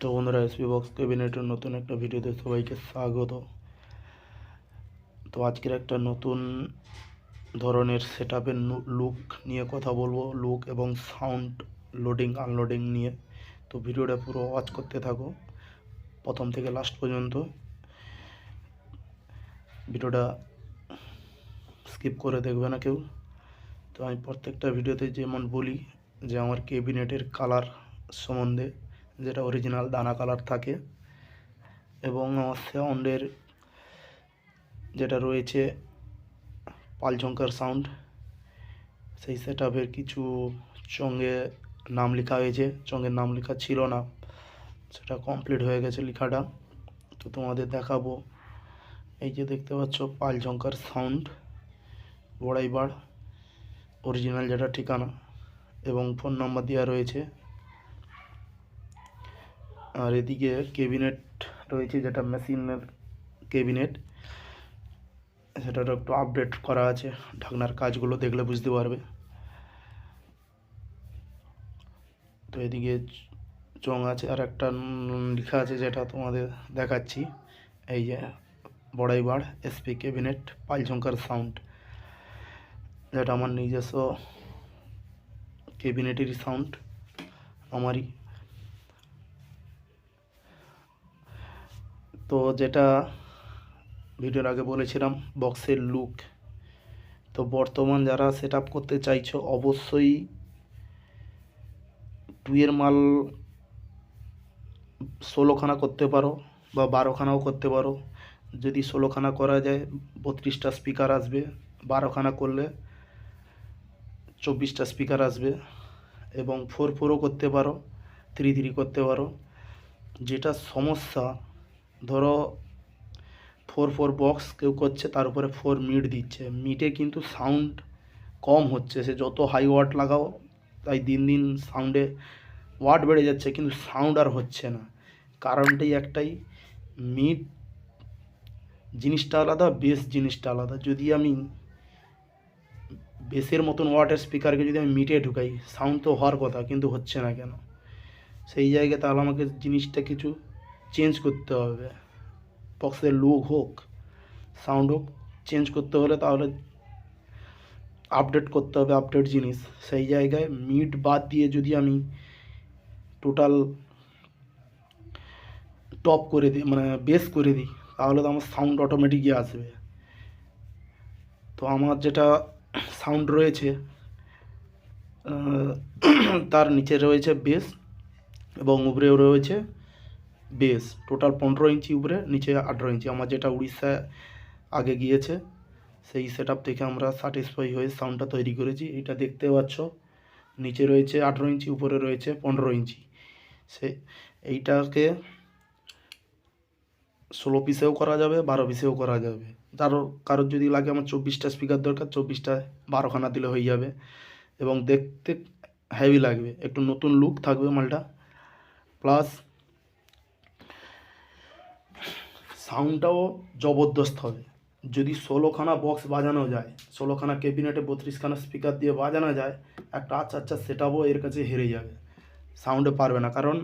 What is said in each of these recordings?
তো বন্ধুরা SP box ক্যাবিনেটের নতুন একটা ভিডিওতে সবাইকে স্বাগত। তো আজকের একটা নতুন ধরনের সেট লুক নিয়ে কথা বলব। লুক এবং সাউন্ড লোডিং আনলোডিং নিয়ে। তো ভিডিওটা পুরো ওয়াচ করতে থাকো, প্রথম থেকে লাস্ট পর্যন্ত। ভিডিওটা স্কিপ করে দেখবে না কেউ। তো আমি প্রত্যেকটা ভিডিওতে যেমন বলি যে আমার ক্যাবিনেটের কালার সম্বন্ধে যেটা অরিজিনাল দানা কালার থাকে এবং আমার সাউন্ডের যেটা রয়েছে পালঝঙ্কার সাউন্ড সেই সেট কিছু চঙ্গে নাম লেখা হয়েছে। চঙ্গের নাম লেখা ছিল না, সেটা কমপ্লিট হয়ে গেছে লেখাটা। তো তোমাদের দেখাবো। এই যে দেখতে পাচ্ছ পালঝঙ্কার সাউন্ড বড়াইবাড় অরিজিনাল যেটা ঠিকানা এবং ফোন নাম্বার দেওয়া রয়েছে। আর এদিকে কেবিনেট রয়েছে, যেটা মেশিনের কেবিনেট সেটা একটু আপডেট করা আছে, ঢাকনার কাজগুলো দেখলে বুঝতে পারবে। তো এদিকে চং আছে, আর একটা লেখা আছে, যেটা তোমাদের দেখাচ্ছি। এই যে বড়াইবাড় এসপি কেবিনেট পালঝঙ্কার সাউন্ড যেটা আমার নিজস্ব কেবিনেটেরই সাউন্ড আমারই। তো যেটা ভিডিওর আগে বলেছিলাম বক্সের লুক তো বর্তমান যারা সেট করতে চাইছো, অবশ্যই টুয়ের মাল ষোলোখানা করতে পারো বা বারোখানাও করতে পারো। যদি ষোলোখানা করা যায়, বত্রিশটা স্পিকার আসবে। বারোখানা করলে চব্বিশটা স্পিকার আসবে এবং ফোর ফোরও করতে পারো থ্রি থ্রি করতে পারো। যেটা সমস্যা ধরো ফোর ফোর বক্স কেউ করছে, তার উপরে ফোর মিট দিচ্ছে। মিটে কিন্তু সাউন্ড কম হচ্ছে, সে যত হাই ওয়াট লাগাও, তাই দিন দিন সাউন্ডে ওয়াট বেড়ে যাচ্ছে, কিন্তু সাউন্ড আর হচ্ছে না। কারণটাই একটাই মিড জিনিসটা আলাদা বেস জিনিসটা আলাদা। যদি আমি বেসের মতন ওয়াটের স্পিকারকে যদি আমি মিটে ঢুকাই সাউন্ড তো হওয়ার কথা, কিন্তু হচ্ছে না কেন? সেই জায়গায় তাহলে আমাকে জিনিসটা কিছু চেঞ্জ করতে হবে। বক্সের লুক হোক সাউন্ড হোক চেঞ্জ করতে হলে তাহলে আপডেট করতে হবে আপডেট জিনিস। সেই জায়গায় মিড বাদ দিয়ে যদি আমি টোটাল টপ করে দিই মানে বেস করে দিই, তাহলে তো আমার সাউন্ড অটোমেটিকই আসবে। তো আমার যেটা সাউন্ড রয়েছে তার নিচে রয়েছে বেস এবং উপরেও রয়েছে বেস টোটাল পনেরো ইঞ্চি উপরে, নিচে আঠেরো ইঞ্চি। আমার যেটা উড়িষ্যায় আগে গিয়েছে, সেই সেট থেকে আমরা স্যাটিসফাই হয়ে সাউন্ডটা তৈরি করেছি। এটা দেখতে পাচ্ছ, নিচে রয়েছে আঠেরো ইঞ্চি, উপরে রয়েছে পনেরো ইঞ্চি। সে, এইটাকে ষোলো পিসেও করা যাবে, বারো পিসেও করা যাবে। কারও, কারোর যদি লাগে আমার চব্বিশটা স্পিকার দরকার, চব্বিশটা বারোখানা দিলে হয়ে যাবে। এবং দেখতে হেভি লাগবে, একটু নতুন লুক থাকবে মালটা। প্লাস সাউন্ডটাও জবরদস্ত হবে। যদি ষোলোখানা বক্স বাজানো যায়, ষোলোখানা ক্যাবিনেটে বত্রিশখানা স্পিকার দিয়ে বাজানো যায়, একটা আচ্ছা আচ্ছা সেটাপও এর কাছে হেরে যাবে। সাউন্ডে পারবে না, কারণ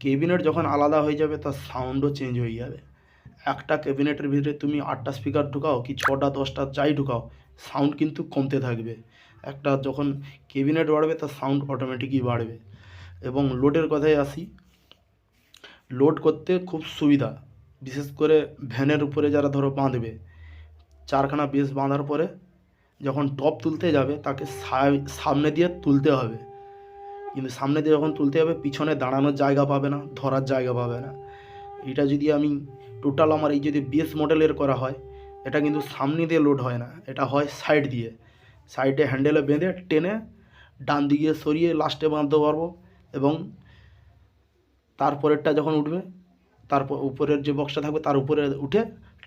ক্যাবিনেট যখন আলাদা হয়ে যাবে, তার সাউন্ডও চেঞ্জ হয়ে যাবে। একটা ক্যাবিনেটের ভিতরে তুমি আটটা স্পিকার ঢুকাও কি ছটা, দশটা, যাই ঢুকাও সাউন্ড কিন্তু কমতে থাকবে। একটা যখন ক্যাবিনেট বাড়বে, তার সাউন্ড অটোমেটিকই বাড়বে। এবং লোডের কথায় আসি লোড করতে খুব সুবিধা। বিশেষ করে ভ্যানের উপরে যারা ধরো বাঁধবে, চারখানা বেশ বাঁধার পরে যখন টপ তুলতে যাবে, তাকে সামনে দিয়ে তুলতে হবে। কিন্তু সামনে দিয়ে যখন তুলতে হবে পিছনে দাঁড়ানোর জায়গা পাবে না, ধরার জায়গা পাবে না। এটা যদি আমি টোটাল আমার এই যদি বেস মডেলের করা হয়, এটা কিন্তু সামনে দিয়ে লোড হয় না, এটা হয় সাইড দিয়ে। সাইডে হ্যান্ডেলে বেঁধে টেনে ডান দিকে সরিয়ে লাস্টে বাঁধতে পারব এবং তারপরেরটা যখন উঠবে তারপর উপরের যে বক্সটা থাকবে তার উপরে উঠে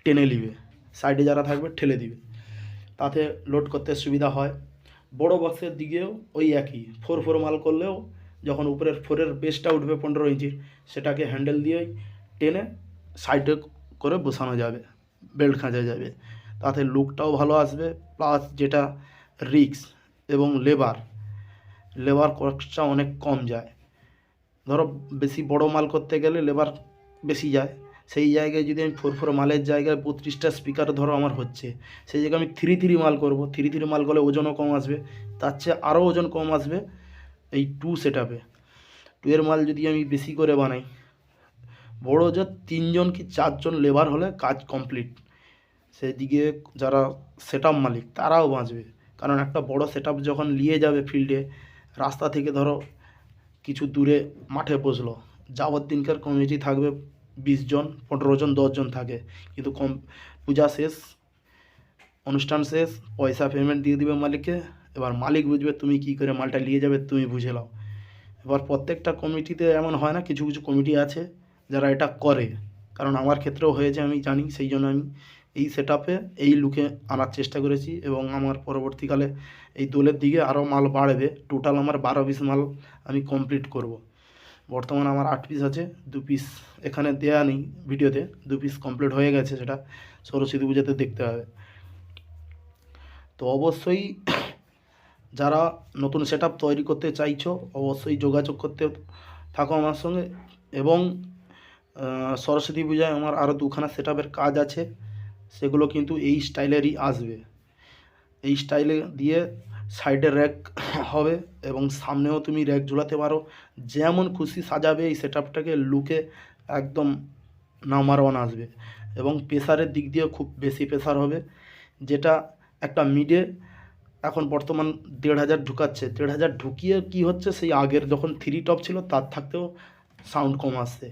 টেনে নিবে। সাইডে যারা থাকবে ঠেলে দিবে। তাতে লোড করতে সুবিধা হয়। বড় বক্সের দিকেও ওই একই। ফোর ফোর মাল করলেও যখন উপরের ফোরের বেসটা উঠবে পনেরো ইঞ্চির সেটাকে হ্যান্ডেল দিয়েই টেনে সাইডে করে বসানো যাবে। বেল্ট খাঁচা যাবে। তাতে লুকটাও ভালো আসবে। প্লাস যেটা রিক্স এবং লেবার লেবার খরচা অনেক কম যায়। ধরো বেশি বড় মাল করতে গেলে লেবার বেশি যায়। সেই জায়গায় যদি আমি ফোর ফোর মালের জায়গায় বত্রিশটা স্পিকার ধরো আমার হচ্ছে, সেই জায়গায় আমি থ্রি থ্রি মাল করব। থ্রি থ্রি মাল করলে ওজনও কম আসবে, তার চেয়ে আরও ওজন কম আসবে এই টু সেট আপে টু এর মাল যদি আমি বেশি করে বানাই, বড় যে তিনজন কি চারজন লেবার হলে কাজ কমপ্লিট সেদিকে যারা সেট মালিক তারাও বাঁচবে। কারণ একটা বড় সেট যখন নিয়ে যাবে ফিল্ডে রাস্তা থেকে ধরো কিছু দূরে মাঠে বসল যাওয়ার দিনকার কমিটি থাকবে বিশ জন, পনেরো জন দশজন থাকে। কিন্তু কম, পূজা শেষ, অনুষ্ঠান শেষ, পয়সা পেমেন্ট দিয়ে দিবে মালিককে। এবার মালিক বুঝবে তুমি কী করে মালটা নিয়ে যাবে, তুমি বুঝে নাও। এবার প্রত্যেকটা কমিটিতে এমন হয় না, কিছু কিছু কমিটি আছে যারা এটা করে। কারণ আমার ক্ষেত্রেও হয়েছে, আমি জানি, সেই জন্য আমি এই সেট এই লুকে আনার চেষ্টা করেছি এবং আমার পরবর্তীকালে এই দোলের দিকে আরও মাল বাড়বে। টোটাল আমার বারো পিস মাল আমি কমপ্লিট করব। বর্তমানে আমার আট পিস আছে, দু পিস এখানে দেয়া নেই ভিডিওতে, দু পিস কমপ্লিট হয়ে গেছে সেটা সরস্বতী পূজাতে দেখতে হবে। তো অবশ্যই যারা নতুন সেট তৈরি করতে চাইছো, অবশ্যই যোগাযোগ করতে থাকো আমার সঙ্গে এবং সরস্বতী পূজায় আমার আরও দুখানা সেট কাজ আছে, সেগুলো কিন্তু এই স্টাইলেরই আসবে। এই স্টাইলে দিয়ে সাইডে র্যাক হবে এবং সামনেও তুমি র্যাক ঝোলাতে পারো। যেমন খুশি সাজাবে এই সেট আপটাকে লুকে একদম নাম্বার ওয়ান আসবে এবং প্রেসারের দিক দিয়েও খুব বেশি প্রেসার হবে, যেটা একটা মিডে এখন বর্তমান দেড় হাজার ঢুকাচ্ছে। দেড় হাজার ঢুকিয়ে কি হচ্ছে? সেই আগের যখন থ্রি টপ ছিল তার থাকতেও সাউন্ড কম আসছে।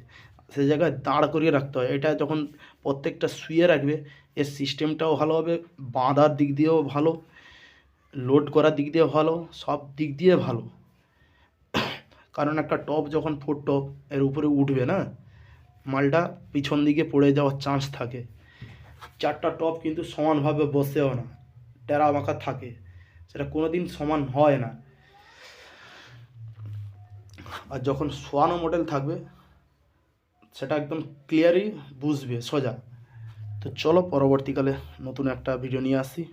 সেই জায়গায় দাঁড় করিয়ে রাখতে হয়। এটা যখন প্রত্যেকটা শুয়ে রাখবে, এর সিস্টেমটাও ভালো হবে, বাঁধার দিক দিয়েও ভালো। লোড করার দিক দিয়ে ভালো, সব দিক দিয়ে ভালো। কারণ একটা টপ যখন ফোর টপ এর উপরে উঠবে না, মালটা পিছন দিকে পড়ে যাওয়ার চান্স থাকে। চারটা টপ কিন্তু সমানভাবে বসেও না টেরা বাঁকা থাকে, সেটা কোনো দিন সমান হয় না। আর যখন শোয়ানো মডেল থাকবে, সেটা একদম ক্লিয়ারই বুঝবে, সোজা। তো চলো পরবর্তীকালে নতুন একটা ভিডিও নিয়ে আসি।